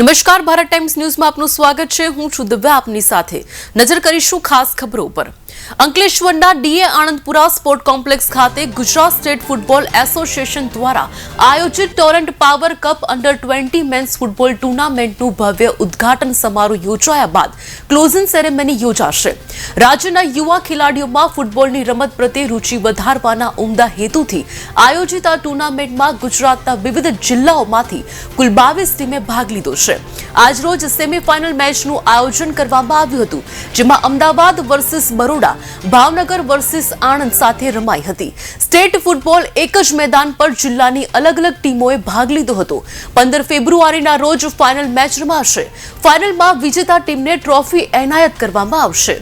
નમસ્કાર, ભારત ટાઈમ્સ ન્યૂઝમાં આપનું સ્વાગત છે. હું છું દિવ્યા, આપની સાથે. નજર કરીશું ખાસ ખબરો પર અંકલેશ્વરના ડીએ આણંદપુરા સ્પોર્ટ કોમ્પ્લેક્સ ખાતે ગુજરાત સ્ટેટ ફૂટબોલ એસોસિએશન દ્વારા આયોજિત Torrent power cup under twenty men's football ટુર્નામેન્ટનું ભવ્ય ઉદ્ઘાટન સમારોહ યોજાયા બાદ ક્લોઝિંગ સેરેમની યોજાશે. રાજ્યના યુવા ખેલાડીઓમાં ફૂટબોલની રમત પ્રત્યે રુચિ વધારવાના ઉમદા હેતુથી આયોજિત આ ટુર્નામેન્ટમાં ગુજરાતના વિવિધ જિલ્લાઓમાંથી કુલ બાવીસ ટીમે ભાગ લીધો છે. આજરોજ સેમીફાઇનલ મેચનું આયોજન કરવામાં આવ્યું હતું, જેમાં અમદાવાદ વર્સિસ બરોડા, ભાવનગર વર્સિસ આણંદ સાથે રમાઈ હતી. સ્ટેટ ફૂટબોલ એક જ મેદાન પર જિલ્લાની અલગ અલગ ટીમોએ ભાગ લીધો હતો. પંદર ફેબ્રુઆરીના રોજ ફાઇનલ મેચ રમાશે. ફાઇનલમાં વિજેતા ટીમને ટ્રોફી એનાયત કરવામાં આવશે.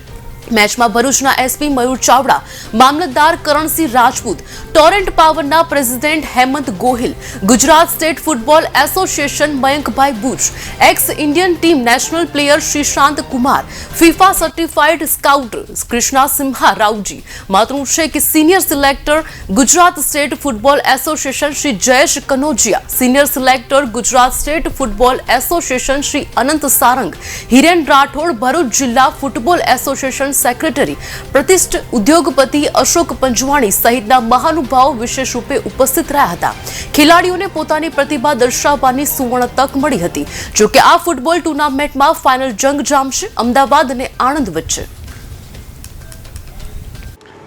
મેચમાં ભરૂચના એસપી મયુર ચાવડા, મામલતદાર કરણસિંહ રાજપૂત, ટોરેન્ટ પાવરના president Hemant Gohil, Gujarat state football association Mayankbhai Buch, ex Indian team national player Sreesanth Kumar, FIFA certified scout Krishna Simha Raoji માતૃ છે કે senior selector Gujarat state football association Shri Jayesh Kanojia, senior selector Gujarat state football association Shri Anant Sarang, Hiren Rathod Bharuch જિલ્લા football association secretary પ્રતિષ્ઠ ઉદ્યોગપતિ અશોક પંજવાણી સહિતના મહાનુભાવો વિશેષ રૂપે ઉપસ્થિત રહ્યા હતા. ખેલાડીઓને પોતાની પ્રતિભા દર્શાવવાની સુવર્ણ તક મળી હતી. જોકે આ ફૂટબોલ ટુર્નામેન્ટમાં ફાઇનલ જંગ જામશે, અમદાવાદ અને આણંદ વચ્ચે.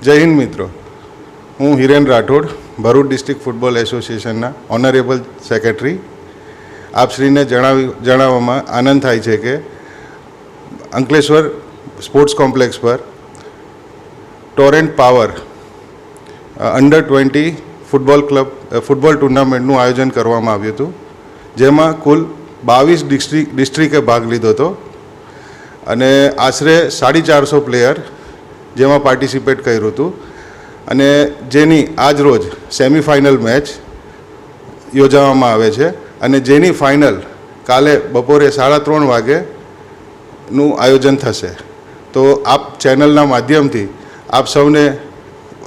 જય હિન્દ મિત્રો. હું હિરેન રાઠોડ, ભરૂચ ડિસ્ટ્રિક્ટ ફૂટબોલ એસોસિએશનના ઓનરેબલ સેક્રેટરી. આપશ્રીને જણાવી જણાવવામાં આનંદ થાય છે કે અંકલેશ્વર સ્પોર્ટ્સ કોમ્પ્લેક્સ પર Torrent power under twenty football club football ટુર્નામેન્ટનું આયોજન કરવામાં આવ્યું હતું, જેમાં કુલ બાવીસ ડિસ્ટ્રિક ડિસ્ટ્રિક્ટે ભાગ લીધો હતો. અને આશરે સાડી ચારસો પ્લેયર જેમાં પાર્ટિસિપેટ કર્યું હતું. અને જેની આજ રોજ સેમિફાઇનલ મેચ યોજાવામાં આવે છે. અને જેની ફાઇનલ કાલે બપોરે સાડા ત્રણ વાગેનું આયોજન થશે. તો આપ ચેનલના માધ્યમથી આપ સૌને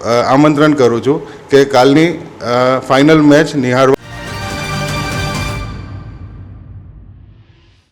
આમંત્રણ કરું છું કે કાલની ફાઇનલ મેચ નિહાળવા